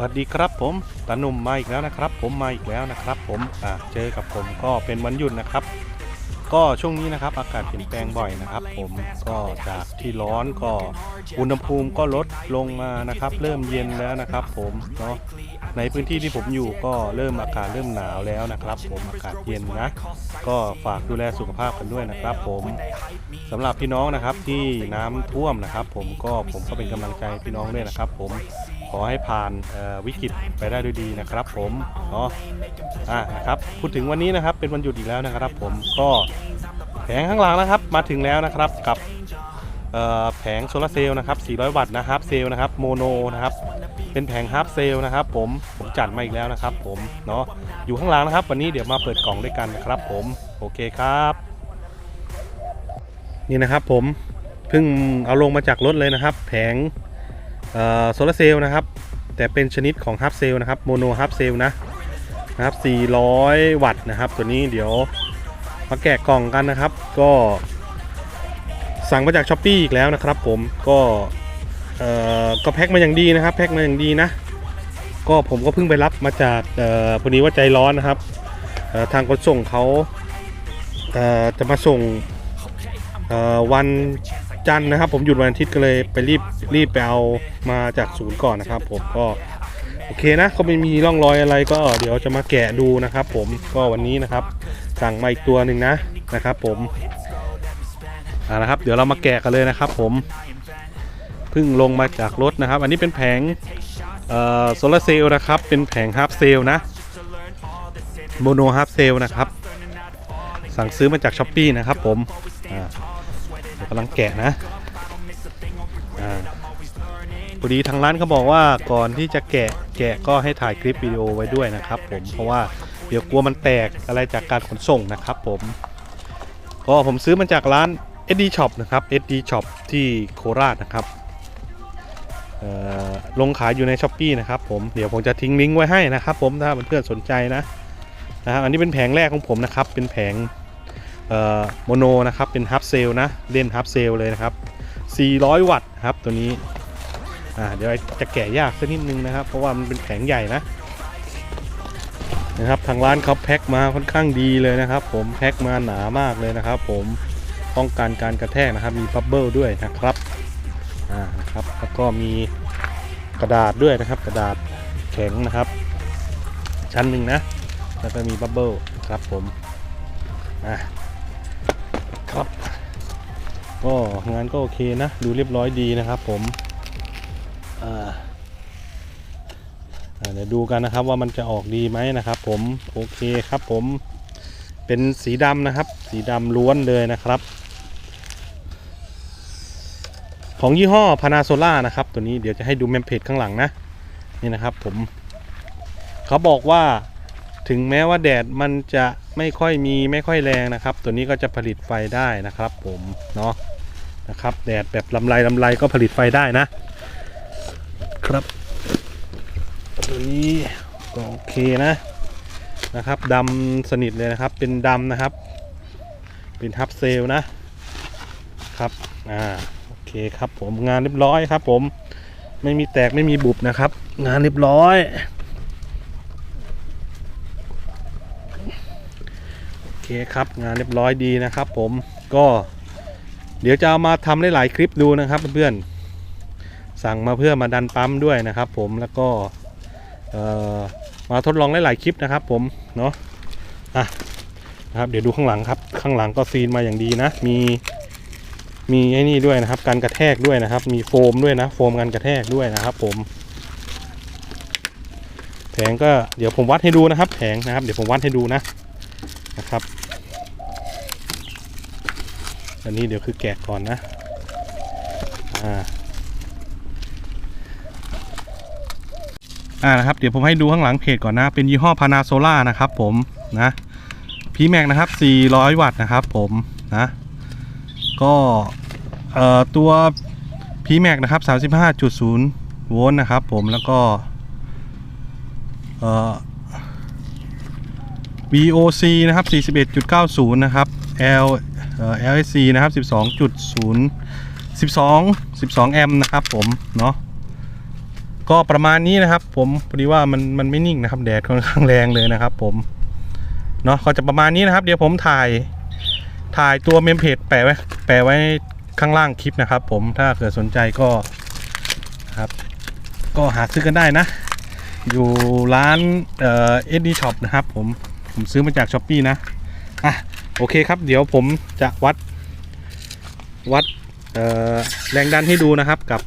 วัสดีครับผมตาหนุ่มมาอีกแล้วนะครับ ผมมาอีกแล้วนะครับ ผมอ่าเจอกับผมก็เป็นวันหยุดนะครับ ก็ช่วงนี้นะครับ อากาศเปลี่ยนแปลงบ่อยนะครับ ผมก็จากที่ร้อนก็อุณหภูมิก็ลดลงมานะครับ เริ่มเย็นแล้วนะครับ ผมเนาะในพื้นที่ที่ผมอยู่ก็เริ่มอากาศเริ่มหนาวแล้วนะครับ ผมอากาศเย็นนะก็ฝากดูแลสุขภาพกันด้วยนะครับ ผมสำหรับพี่น้องนะครับที่น้ำท่วมนะครับ ผมก็ผมก็เป็นกำลังใจพี่น้องด้วยนะครับ ผม อให้ผ่านวิกฤตไปได้ด้วยดีนะครับผมเนาะอะนะครับพูดถึงวันนี้นะครับเป็นวันหยุดอีกแล้วนะครับ ผมก็แผงข้างหลังนะครับมาถึงแล้วนะครับกับแผงโซลาเซลล์นะครับ 400 วัตต์นะฮาร์ปเซลล์นะครับโมโนนะครับเป็นแผงฮาร์ปเซลล์นะครับ ผมผมจัดมาอีกแล้วนะครับ ผมเนาะอยู่ข้างหลังนะครับ วันนี้เดี๋ยวมาเปิดกล่องด้วยกันนะครับ ผมโอเคครับ นี่นะครับผมเพิ่งเอาลงมาจากรถเลยนะครับ แผง โซลาร์เซลล์นะครับ แต่เป็นชนิดของฮาร์ปเซลล์นะครับโมโนฮาร์ปเซลล์นะนะครับ 400 วัตต์นะครับ ตัวนี้เดี๋ยวมาแกะกล่องกันนะครับ ก็สั่งมาจากช้อปปีอีกแล้วนะครับ ผมก็เอ่อก็แพ็คมาอย่างดีนะครับ แพ็คมาอย่างดีนะ ก็ผมก็เพิ่งไปรับมาจากเอ่อพอดีว่าใจร้อนนะครับทางขนส่งเขาจะมาส่งวัน จันทร์นะครับ ผมหยุดวันอาทิตย์ก็เลยไปรีบรีบไปเอามาจากศูนย์ก่อนนะครับ ผมก็โอเคนะก็ไม่มีร่องรอยอะไรก็เดี๋ยวจะมาแกะดูนะครับ ผมก็วันนี้นะครับ สั่งมาอีกตัวหนึ่งนะนะครับ ผมอ่านะครับ เดี๋ยวเรามาแกะกันเลยนะครับ ผมเพิ่งลงมาจากรถนะครับ อันนี้เป็นแผงโซลาเซลล์นะครับ เป็นแผงฮาร์ปเซลล์นะโมโนฮาร์ปเซลล์นะครับ สั่งซื้อมาจากช้อปปีนะครับ ผม กำลังแกะนะพอดีทางร้านเขาบอกว่าก่อนที่จะแกะแกะก็ให้ถ่ายคลิปวิดีโอไว้ด้วยนะครับ ผมเพราะว่าเดี๋ยวกลัวมันแตกอะไรจากการขนส่งนะครับ ผม ก็ผมซื้อมาจากร้าน SD Shop นะครับ SD Shop ที่โคราชนะครับลงขายอยู่ใน s h อ p e e นะครับผมเดี๋ยวผมจะทิ้งลิงก์ไว้ให้นะครับ ผมถ้าเพื่อนๆสนใจนะนะอันนี้เป็นแผงแรกของผมนะครับ เป็นแผง โมโนนะครับ เป็นฮับเซลนะ เล่นฮับเซลเลยนะครับ 400 วัตต์ครับตัวนี้เดี๋ยวจะแกะยากสักนิดนึงนะครับ เพราะว่ามันเป็นแผงใหญ่นะนะครับทางร้านเขาแพ็คมาค่อนข้างดีเลยนะครับ ผมแพ็คมาหนามากเลยนะครับ ผมป้องกันการกระแทกนะครับ มีบับเบิลด้วยนะครับอ่านะครับแล้วก็มีกระดาษด้วยนะครับ กระดาษแข็งนะครับ ชั้นหนึ่งนะ แล้วก็มีบับเบิลครับผมอะ ก็งานก็โอเคนะ ดูเรียบร้อยดีนะครับผมเดี๋ยวดูกันนะครับว่ามันจะออกดีไหมนะครับ ผมโอเคครับผมเป็นสีดำนะครับ สีดำล้วนเลยนะครับ ของยี่ห้อพานาโซล่านะครับ ตัวนี้เดี๋ยวจะให้ดูเมมเพจข้างหลังนะนี่นะครับผมเขาบอกว่าถึงแม้ว่าแดดมันจะไม่ค่อยมีไม่ค่อยแรงนะครับ ตัวนี้ก็จะผลิตไฟได้นะครับผมเนาะ นะครับ แดดแบบลำไรลำไรก็ผลิตไฟได้นะ ครับตัวนี้ก็โอเคนะนะครับดำสนิทเลยนะครับ เป็นดำนะครับ เป็นทับเซลนะครับอ่าโอเคครับผมงานเรียบร้อยครับ ผมไม่มีแตกไม่มีบุบนะครับ งานเรียบร้อยโอเคครับงานเรียบร้อยดีนะครับ ผมก็ เดี๋ยวจะเอามาทำหลายๆคลิปดูนะครับเพื่อนๆสั่งมาเพื่อมาดันปั๊มด้วยนะครับ ผมแล้วก็มาทดลองหลายๆคลิปนะครับ ผมเนาะอะนะครับเดี๋ยวดูข้างหลังครับ ข้างหลังก็ซีนมาอย่างดีนะ มีมีไอ้นี่ด้วยนะครับ การกระแทกด้วยนะครับ มีโฟมด้วยนะโฟมการกระแทกด้วยนะครับ ผมแผงก็เดี๋ยวผมวัดให้ดูนะครับ แผงนะครับ เดี๋ยวผมวัดให้ดูนะนะครับ อันนี้เดี๋ยวคือแกะก่อนนะอ่าอ่านะครับเดี๋ยวผมให้ดูข้างหลังเพจก่อนนะ เป็นยี่ห้อพานาโซล่านะครับผมนะพีแม็กนะครับ 400 วัตต์นะครับผมนะก็เอ่อตัวพีแม็กนะครับ 35.0 โวลต์นะครับผมแล้วก็เอ่อ VOC นะครับ 41.90 นะครับ L LSC นะครับ 12.0 12 12 แอมป์นะครับผม เนาะก็ประมาณนี้นะครับ ผมพอดีว่ามันมันไม่นิ่งนะครับ แดดค่อนข้างแรงเลยนะครับ ผมเนาะก็จะประมาณนี้นะครับ เดี๋ยวผมถ่ายถ่ายตัวเมมเพจแปะไว้แปะไว้ข้างล่างคลิปนะครับ ผมถ้าเกิดสนใจก็ครับ ก็หาซื้อกันได้นะ อยู่ร้านเอ่อเอ็ดดี้ช็อปนะครับ ผมผมซื้อมาจากช้อปปีนะอะ โอเคครับ เดี๋ยวผมจะวัดวัดแรงดันให้ดูนะครับกับ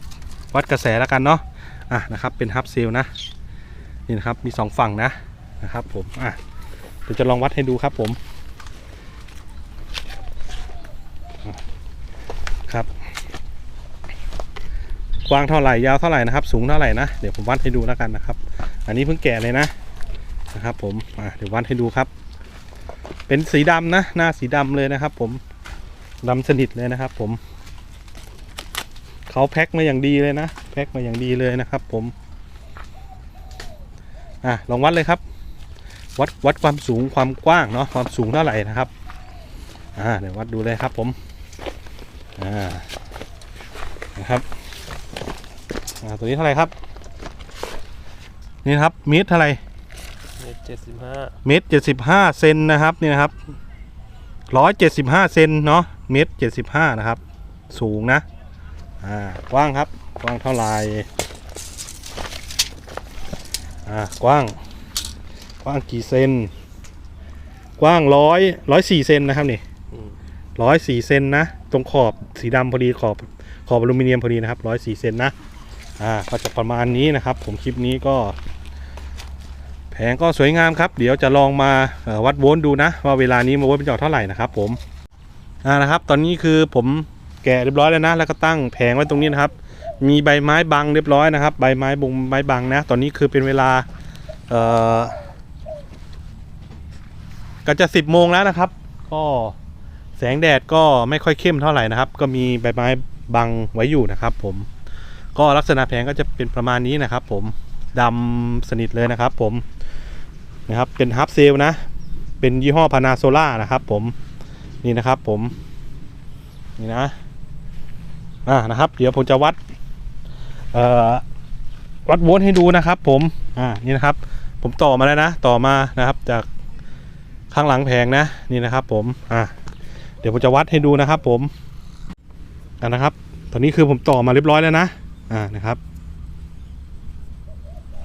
วัดกระแสแล้วกันเนาะอะนะครับเป็นฮับเซลนะนี่นะครับมีสองฝั่งนะนะครับผมอะเดี๋ยวจะลองวัดให้ดูครับผมครับกว้างเท่าไหร่ยาวเท่าไหร่นะครับ สูงเท่าไหร่นะเดี๋ยวผมวัดให้ดูแล้วกันนะครับ อันนี้เพิ่งแกะเลยนะนะครับผมอะเดี๋ยววัดให้ดูครับ เป็นสีดำนะ หน้าสีดำเลยนะครับ ผมดำสนิทเลยนะครับ ผมเขาแพ็คมาอย่างดีเลยนะแพ็คมาอย่างดีเลยนะครับ ผมอะลองวัดเลยครับ วัดวัดความสูงความกว้างเนาะความสูงเท่าไหร่นะครับอ่าเดี๋ยววัดดูเลยครับผมอ่านะครับอ่าตัวนี้เท่าไหร่ครับ นี่ครับเมตรเท่าไหร่ เจ็ดสิบห้าเมตรเจ็ดสิบห้าเซนนะครับนี่นะครับร้อยเจ็ดสิบห้าเซนเนาะเมตรเจ็ดสิบห้านะครับ สูงนะอ่ากว้างครับกว้างเท่าไหร่อ่ากว้างกว้างกี่เซนกว้างร้อยร้อยสี่เซนนะครับนี่ร้อยสี่เซนนะ ตรงขอบสีดำพอดีขอบขอบอลูมิเนียมพอดีนะครับร้อยสี่เซนนะอ่าก็จะประมาณนี้นะครับ ผมคลิปนี้ก็ แผงก็สวยงามครับ เดี๋ยวจะลองมาวัดโวลต์ดูนะ ว่าเวลานี้มาโวลต์เป็นจอเท่าไหร่นะครับผมอ่านะครับ ตอนนี้คือผมแกะเรียบร้อยแล้วนะ แล้วก็ตั้งแผงไว้ตรงนี้นะครับ มีใบไม้บังเรียบร้อยนะครับ ใบไม้บงไม้บังนะ ตอนนี้คือเป็นเวลาเอ่อก็จะสิบโมงแล้วนะครับ ก็แสงแดดก็ไม่ค่อยเข้มเท่าไหร่นะครับ ก็มีใบไม้บังไว้อยู่นะครับ ผม ก็ลักษณะแผงก็จะเป็นประมาณนี้นะครับ ผมดำสนิทเลยนะครับ ผม นะครับเป็นฮับเซลนะ เป็นยี่ห้อพานาโซล่านะครับผมนี่นะครับผมนี่นะอ่านะครับ เดี๋ยวผมจะวัดเอ่อวัดโวลต์ให้ดูนะครับผมอ่านี่นะครับ ผมต่อมาแล้วนะ ต่อมานะครับ จากข้างหลังแผงนะนี่นะครับ ผมอ่าเดี๋ยวผมจะวัดให้ดูนะครับ ผมอ่านะครับ ตอนนี้คือผมต่อมาเรียบร้อยแล้วนะอ่านะครับ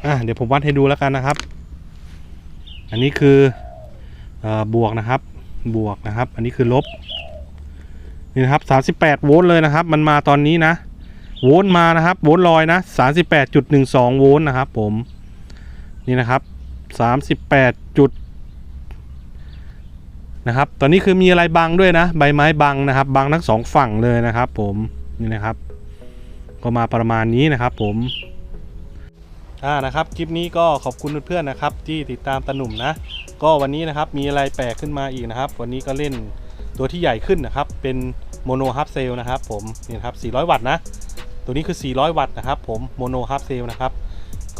อ่าเดี๋ยวผมวัดให้ดูแล้วกันนะครับ อันนี้คืออบวกนะครับบวกนะครับ อันนี้คือลบนี่นะครับ 38 โวลต์เลยนะครับ มันมาตอนนี้นะ โวลต์มานะครับ โวลต์ลอยนะ 38.12 โวลต์นะครับ ผมนี่นะครับ 38 จุดนะครับ ตอนนี้คือมีอะไรบังด้วยนะ ใบไม้บังนะครับ บังทั้งสองฝั่งเลยนะครับ ผมนี่นะครับ ก็มาประมาณนี้นะครับ ผม อ่านะครับคลิปนี้ก็ขอบคุณเพื่อนๆนะครับที่ติดตามตาหนุ่มนะ ก็วันนี้นะครับมีอะไรแปลกขึ้นมาอีกนะครับ วันนี้ก็เล่นตัวที่ใหญ่ขึ้นนะครับ เป็นโมโนฮับเซลนะครับผมนี่ครับ 400 วัตต์นะ ตัวนี้คือ 400 วัตต์นะครับผมโมโนฮับเซลนะครับ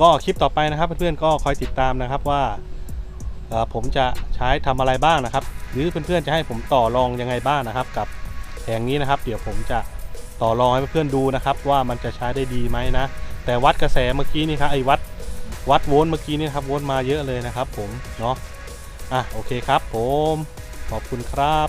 ก็คลิปต่อไปนะครับเพื่อนๆก็คอยติดตามนะครับว่าผมจะใช้ทำอะไรบ้างนะครับ หรือเพื่อนๆจะให้ผมต่อรองยังไงบ้างนะครับ กับแผงนี้นะครับ เดี๋ยวผมจะต่อรองให้เพื่อนๆดูนะครับ ว่ามันจะใช้ได้ดีไหมนะ แต่วัดกระแสเมื่อกี้นี่ครับไอ้วัดวัดโวลต์เมื่อกี้นี่ครับโวลต์มาเยอะเลยนะครับผมเนาะอะโอเคครับผมขอบคุณครับ